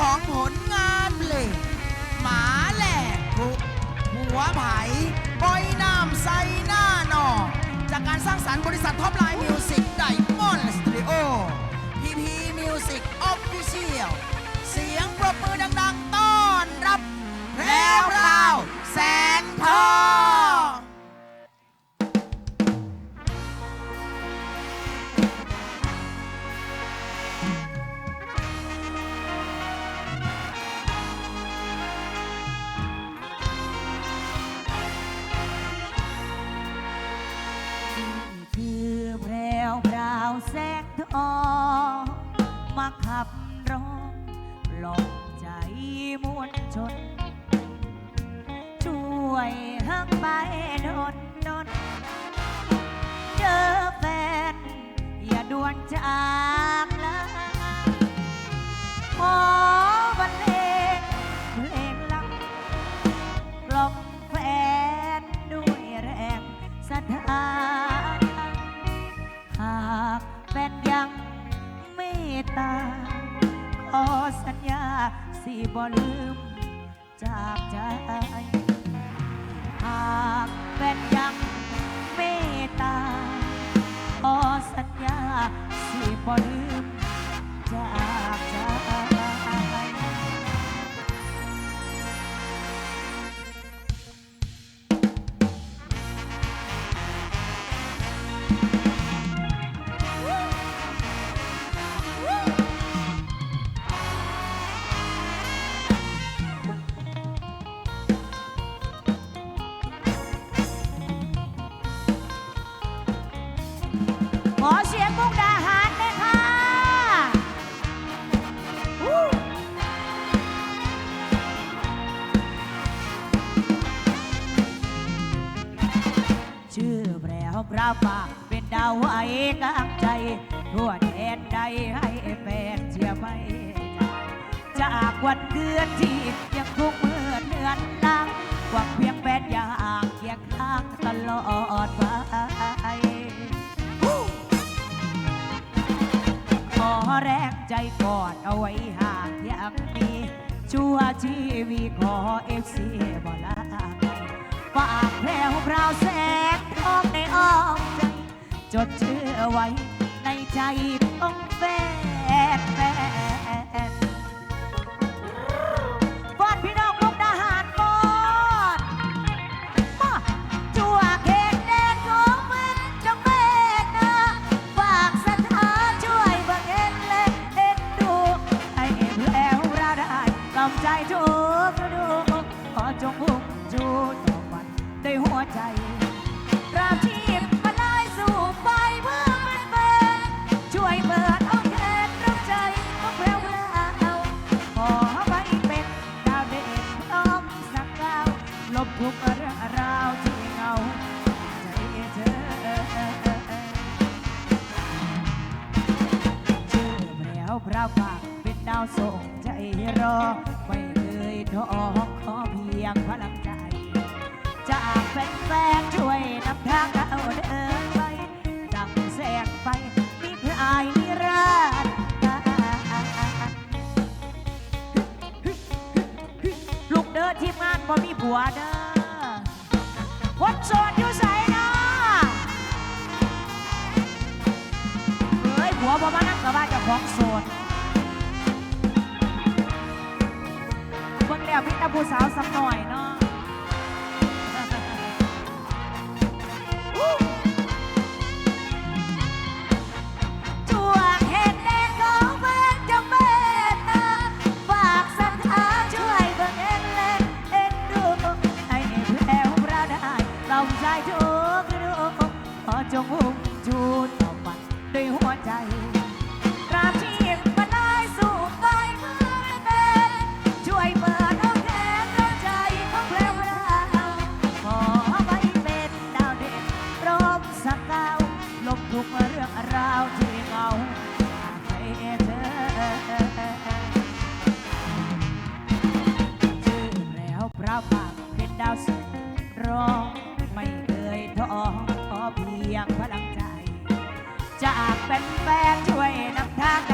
ของผลงานเพลงหมาแหลกทุกหัวไผ่ปล่อยน้ำใส่หน้าหนอจากการสร้างสรรค์บริษัทท็อปไลน์มิวสิกไดมอนด์สตูดิโอพีพีมิวสิกออฟฟิเชียลเสียงปรบมือดัง ๆ ต้อนรับแพรว แสงทองมาขับร้องหลอกใจมวลชน ช่วยหักไปนนนนเจอแฟน อย่าด่วนจาก ราวป่าเป็นดาวไว้กลางใจทั่วแดนใดให้แฟนเชียร์ไม่จากวันเดือนที่ยังคงเหมือนเดือนลังวังเพียงแฟนอย่างเคียงข้างตลอดไปขอแรงใจกอดเอาไว้หางอย่างนี้ชั่วชีวิตขอเอฟซีบ่ลาฝากแพรวพราว จดชื่อไว้ในใจของแฟแฟน ทุกเรื่องราวที่เหงาใจเธอชื่อแมวพระปากเป็นดาวส่งใจรอ ไม่เคยท้อขอเพียงพลังใจ จากแฟนๆช่วยนำทางเราเดินไปจังแสงไปมีพรายนิรันดร์ลูกเด้อทีมงานบ่มีผัวเด้อคน สดอยู่ใส่เนาะเฮ้ยผัวบ่มานั่งกับว่าเจะของโสดเบิ่งแล้วพี่ตาผู้สาวสักหน่อยเนาะ สียงพลังใจ จากแฟนช่วยนำทาง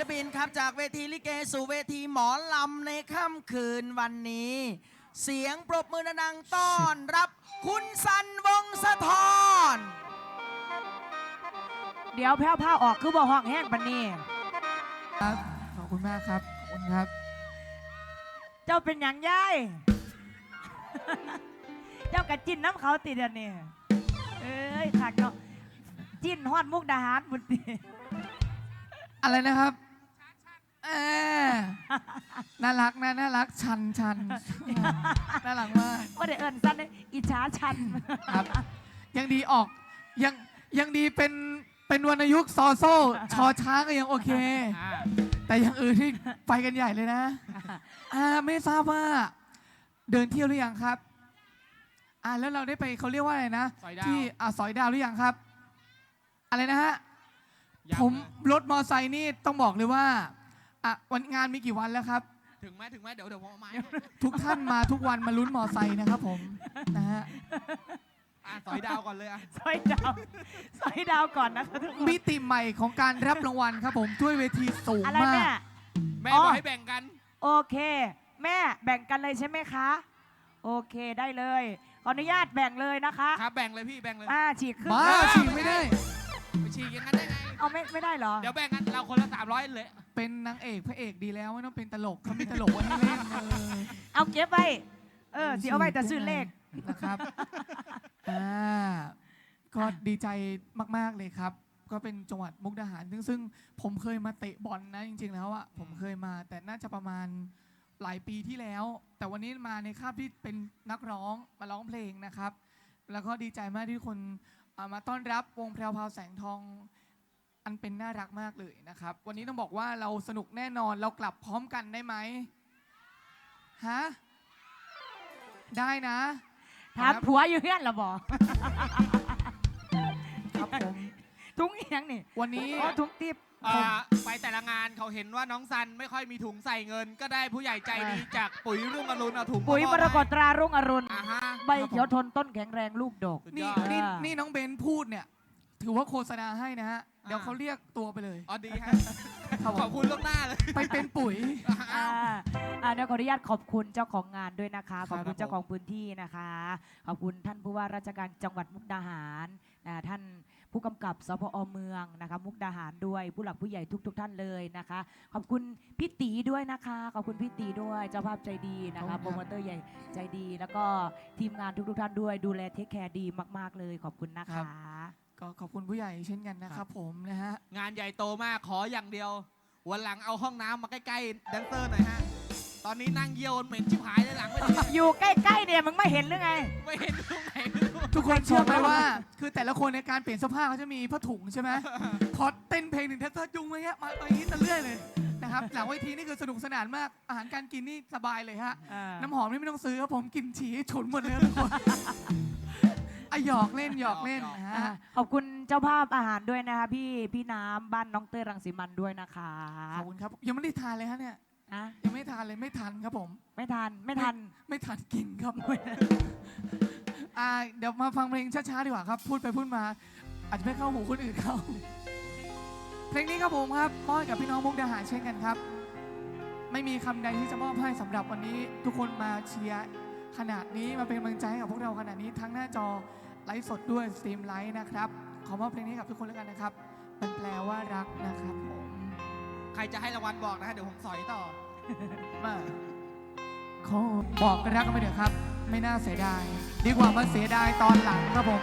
ลปินครับ จากเวทีลิเกสู่เวทีหมอลำในค่ำคืนวันนี้ เสียงปรบมือดังๆต้อนรับคุณสันวงศ์สะทอนเดี๋ยวแพ้วผ้าออกคือบ่ห้องแห้งปันนี้ครับขอบคุณมากครับขอบคุณครับ เจ้าเป็นหยังยาย เจ้ากะจิ้นน้ำเขาติดอันนี้เอ้ยขักเนาะจิ้นฮอดมุกดาหารบุตรี อะไรนะครับเออน่ารักนะน่ารักชันชันน่ารักมากว่าได้เอิญสั้นเลยอิจฉาชันครับ ยังดีออกยังยังดีเป็นเป็นวรรณยุกต์ซอโซ่ชอช้างก็ยังโอเค แต่อย่างอื่นที่ไปกันใหญ่เลยนะอ่าไม่ทราบว่า เดินเที่ยวหรือยังครับ อ่าแล้วเราได้ไปเขาเรียกว่าอะไรนะสอยดาวที่อ่าสอยดาวหรือยังครับ อะไรนะฮะ ยังผมเลยรถมอไซค์นี่ต้องบอกเลยว่าอะวันงานมีกี่วันแล้วครับ ถึงไหมถึงไหมเดี๋ยวเดี๋ยวผมเอาไม้ทุกท่านมาทุกวันมาลุ้นมอไซค์นะครับผมนะฮะอะสอยดาวก่อนเลยอะสอยดาวสอยดาวก่อนนะคะทุกคนมิติใหม่ของการรับรางวัลครับผมด้วยเวทีสูงอะไรมาแม่ ก แม่อ๋อ บอกให้แบ่งกัน โอเค แม่แบ่งกันเลยใช่ไหมคะ โอเคได้เลย ขออนุญาตแบ่งเลยนะคะครับแบ่งเลยพี่แบ่งเลย อ่าฉีกครึ่งบ้าฉีกไม่ได้ เอาไม่ไม่ได้เหรอ เดี๋ยวแบ่งกันเราคนละสามร้อยเลย เป็นนางเอกพระเอกดีแล้วไม่ต้องเป็นตลกเขามีตลกไว้ให้เล่นเออเอาเก็บไว้ เออสิเอาไว้แต่ซื้อเลข นะครับอ่าก็ดีใจมาก ๆเลยครับ ก็เป็นจังหวัดมุกดาหารซึ่งซึ่งผมเคยมาเตะบอลนะจริง ๆ แล้วอะผมเคยมาแต่น่าจะประมาณหลายปีที่แล้ว แต่วันนี้มาในคาบที่เป็นนักร้องมาร้องเพลงนะครับ แล้วก็ดีใจมากที่ทุกคนอ่ามาต้อนรับวงแพรวพราวแสงทอง อันเป็นน่ารักมากเลยนะครับ วันนี้ต้องบอกว่าเราสนุกแน่นอนเรากลับพร้อมกันได้ไหมฮะได้นะถามผัวอยู่เพื่อนเหรอบอกครับผมถุงเอียงนี่วันนี้อ๋อถุงติบ อ่าไปแต่ละงานเขาเห็นว่าน้องซันไม่ค่อยมีถุงใส่เงิน ก็ได้ผู้ใหญ่ใจดีจากปุ๋ยรุ่งอรุณเอาถุงปุ๋ยมามอบรกตให้ตรารุ่งอรุณ อ่าฮะ ใบเขียวทนต้นแข็งแรงลูกดกสุดนี่ยอดนี่อ่านี่นี่น้องเบนพูดเนี่ย ถือว่าโฆษณาให้นะฮะ เดี๋ยวอ่าเขาเรียกตัวไปเลย อ๋อดีฮะ ครับผม ขอบคุณล่วงหน้าเลย ไปเป็นปุ๋ย อ่าอ่าเดี๋ยวขออนุญาตขอบคุณเจ้าของงานด้วยนะคะ ขอบคุณครับเจ้าของพื้นที่นะคะ ขอบคุณท่านผู้ว่าราชการจังหวัดมุกดาหารนะท่านผู้กำกับสพอเมืองนะคะ มุกดาหารด้วยผู้หลักผู้ใหญ่ทุก ๆ ท่านเลยนะคะ ขอบคุณพี่ตีด้วยนะคะ ขอบคุณพี่ตีด้วยเจ้าภาพใจดีนะคะโปรโมเตอร์ใหญ่ใจดี แล้วก็ทีมงานทุก ๆ ท่านด้วยดูแลเทคแคร์ดีมาก ๆเลย ขอบคุณนะคะ ก็ขอบคุณผู้ใหญ่เช่นกันนะครับผมนะฮะ งานใหญ่โตมากขออย่างเดียว วันหลังเอาห้องน้ำมาใกล้ๆแดนเซอร์หน่อยฮะ ตอนนี้นั่งเยี่ยวเหม็นชิบหายเลยหลังไม่ดีอยู่ใกล้ๆเนี่ยมึงไม่เห็นหรือไง ไม่เห็นตรงไหนไม่รู้ทุกคนเชื่อไหมว่า คือแต่ละคนในการเปลี่ยนเสื้อผ้าเขาจะมีผ้าถุงใช่ไหมพอเต้นเพลงหนึ่งเทสเตอร์จุงไว้เงี้ยมามาอย่างนี้ตะเลื่อยเลยนะครับหลังเวทีนี่คือสนุกสนานมากอาหารการกินนี่สบายเลยฮะน้ำหอมนี่ไม่ต้องซื้อครับผมกลินฉี่ฉุนหมดเลยทุกคน อะหยอกเล่นหยอกเล่นนะอะฮะขอบคุณเจ้าภาพอาหารด้วยนะคะพี่พี่น้ำบ้านน้องเต้ยรังสีมันด้วยนะคะขอบคุณครับ ยังไม่ได้ทานเลยฮะเนี่ย อะยังไม่ทานเลยไม่ทันครับผม ไม่ทันไม่ทัน ไม่ทันกินครับ อ่าเดี๋ยวมาฟังเพลงช้าๆดีกว่าครับ พูดไปพูดมา อาจจะไม่เข้าหูคนอื่นเขา เพลงนี้ครับผมครับมอบให้กับพี่น้องมุกดาหารเช่นกันครับ ไม่มีคำใดที่จะมอบให้สำหรับวันนี้ ทุกคนมาเชียร์ขนาดนี้มาเป็นกำลังใจให้กับพวกเราขนาดนี้ทั้งหน้าจอ ไลฟ์สดด้วยสตรีมไลฟ์นะครับ ขอมอบเพลงนี้ให้กับทุกคนแล้วกันนะครับ มันแปลว่ารักนะครับผมใครจะให้รางวัลบอกนะฮะเดี๋ยวผมสอยต่อ มาขอบอกรักกันไปเถอะครับ ไม่น่าเสียดาย ดีกว่ามาเสียดายตอนหลังครับผม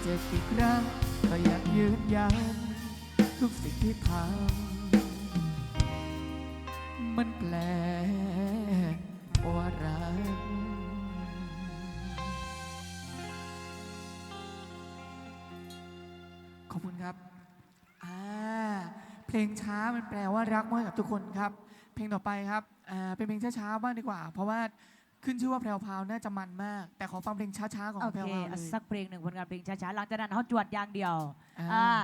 เจ็บอีกครั้งก็อยากยืนยันทุกสิ่งที่ทำมันแปล ขอบคุณครับอ่าเพลงช้ามันแปลว่ารักมากกับทุกคนครับ เพลงต่อไปครับอ่าเป็นเพลงช้าๆบ้างดีกว่า เพราะว่าขึ้นชื่อว่าแพรวพราวน่าจะมันมาก แต่ขอฟังเพลงช้าๆของโอแพรเค วพราวเลอะยสักเพลงหนึ่งผลงานเพลงช้าๆ หลังจากนั้นเขาจวดอย่างเดียวอ่า อ่า